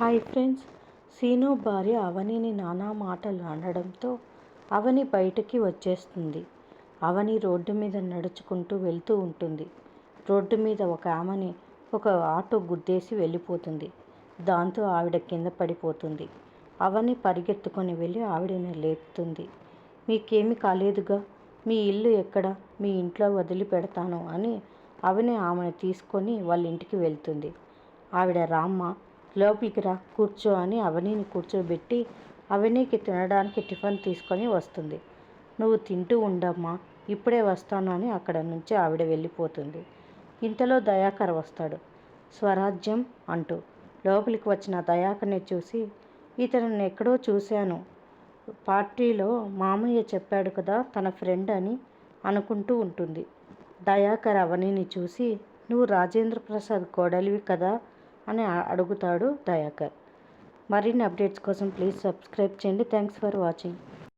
Hi friends. Scene భార్య అవనిని నానా మాటలు అనడంతో అవని బయటికి వచ్చేస్తుంది. అవని రోడ్డు మీద నడుచుకుంటూ వెళ్తూ ఉంటుంది. రోడ్డు మీద ఒక ఆమెని ఒక ఆటో గుద్దేసి వెళ్ళిపోతుంది. దాంతో ఆవిడ కింద పడిపోతుంది. అవని పరిగెత్తుకొని వెళ్ళి ఆవిడని లేపుతుంది. మీకేమి కాలేదుగా? మీ ఇల్లు ఎక్కడ? మీ ఇంట్లో వదిలి పెడతాను అని అవని ఆమెను తీసుకొని వాళ్ళ ఇంటికి వెళ్తుంది. ఆవిడ రామ్మ లోపలికి రా కూర్చో అని అవనీని కూర్చోబెట్టి అవనీకి తినడానికి టిఫిన్ తీసుకొని వస్తుంది. నువ్వు తింటూ ఉండమ్మా ఇప్పుడే వస్తాను అని అక్కడ నుంచి ఆవిడ వెళ్ళిపోతుంది. ఇంతలో దయాకర్ వస్తాడు. స్వరాజ్యం అంటూ లోపలికి వచ్చిన దయాకర్ని చూసి ఇతను ఎక్కడో చూశాను. పార్టీలో మామయ్య చెప్పాడు కదా తన ఫ్రెండ్ అని అనుకుంటూ ఉంటుంది. దయాకర్ అవనిని చూసి నువ్వు రాజేంద్ర ప్రసాద్ కోడలివి కదా అని అడుగుతాడు దయాకర్. మరిన్ని అప్డేట్స్ కోసం ప్లీజ్ సబ్స్క్రైబ్ చేయండి. Thanks for watching.